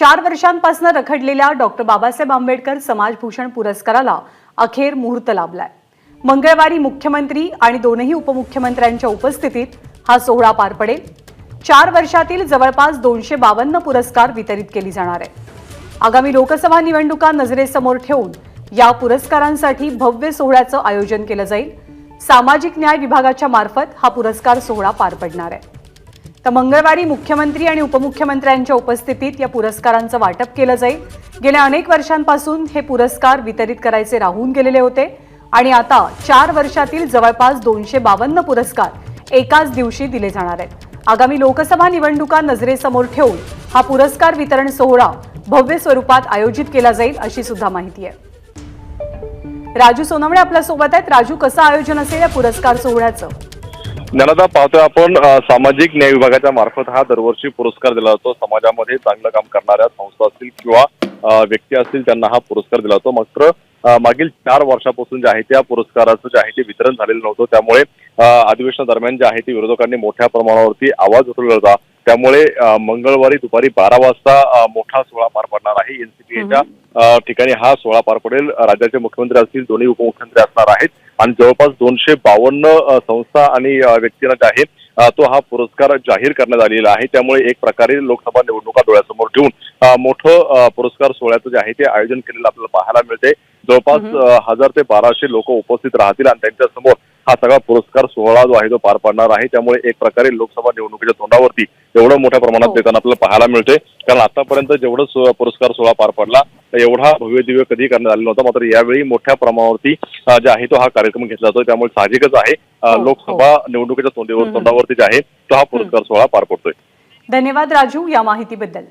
चार वर्षांपासून रखडलेल्या डॉक्टर बाबासाहेब आंबेडकर समाजभूषण पुरस्काराला अखेर मुहूर्त लाभलाय. मंगळवारी मुख्यमंत्री आणि दोनही उपमुख्यमंत्र्यांच्या उपस्थितीत हा सोहळा पार पडेल. चार वर्षातील जवळपास दोनशे बावन्न पुरस्कार वितरित केली जाणार आहे आगामी लोकसभा निवडणुका नजरेसमोर ठेवून या पुरस्कारांसाठी भव्य सोहळ्याचं आयोजन केलं जाईल. सामाजिक न्याय विभागाच्या मार्फत हा पुरस्कार सोहळा पार पडणार आहे. तर मंगळवारी मुख्यमंत्री आणि उपमुख्यमंत्र्यांच्या उपस्थितीत या पुरस्कारांचं वाटप केलं जाईल. गेल्या अनेक वर्षांपासून हे पुरस्कार वितरित करायचे राहून गेलेले होते. आणि आता चार वर्षातील जवळपास दोनशे बावन्न पुरस्कार एकाच दिवशी दिले जाणार आहेत. आगामी लोकसभा निवडणुका नजरेसमोर ठेवून हा पुरस्कार वितरण सोहळा भव्य स्वरूपात आयोजित केला जाईल अशी सुद्धा माहिती आहे. राजू सोनवणे आपल्यासोबत आहेत. राजू कसं आयोजन असेल या पुरस्कार सोहळ्याचं? ज्ञानदा पाहतोय आपण सामाजिक न्याय विभागाच्या मार्फत हा दरवर्षी पुरस्कार दिला जातो. समाजामध्ये चांगलं काम करणाऱ्या संस्था असतील किंवा व्यक्ती असतील त्यांना हा पुरस्कार दिला जातो. मात्र मागील चार वर्षापासून जे आहे त्या पुरस्काराचं जे आहे ते वितरण झालेलं नव्हतं. त्यामुळे अधिवेशनादरम्यान जे आहे ते विरोधकांनी मोठ्या प्रमाणावरती आवाज उठवला होता. त्यामुळे मंगळवारी दुपारी बारा वाजता मोठा सोहळा पार पडणार आहे. एनसीपीच्या ठिकाणी हा सोहळा पार पडेल. राज्याचे मुख्यमंत्री असतील दोन्ही उपमुख्यमंत्री असणार आहेत. आणि जवळपास दोनशे बावन्न संस्था आणि व्यक्तींना जे आहे तो हा पुरस्कार जाहीर करण्यात आलेला आहे. त्यामुळे एक प्रकारे लोकसभा निवडणुका डोळ्यासमोर ठेवून मोठं पुरस्कार सोहळ्याचं जे आहे ते आयोजन केलेलं आपल्याला पाहायला मिळते जवळपास हजार ते बाराशे लोक उपस्थित राहतील आणि त्यांच्यासमोर हा सगळा पुरस्कार सोहळा जो आहे तो पार पडणार आहे. त्यामुळे एक प्रकारे लोकसभा निवडणुकीच्या तोंडावरती एवढं मोठ्या प्रमाणात हो. देताना आपल्याला पाहायला मिळते कारण आतापर्यंत जेवढं पुरस्कार सोहळा पार पडला तर एवढा भव्य दिव्य कधी करण्यात आलेला नव्हता. मात्र यावेळी मोठ्या प्रमाणावरती जे आहे तो हा कार्यक्रम घेतला जातो त्यामुळे साहजिकच आहे अ, हो, लोकसभा निवडणुकीच्या तोंडीवर. तोंडावरती जे आहे तो हा पुरस्कार सोहळा पार पडतोय. धन्यवाद राजू या माहितीबद्दल.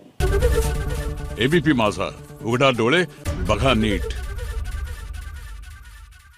एबीपी माझा. उघडा डोळे बघा नीट.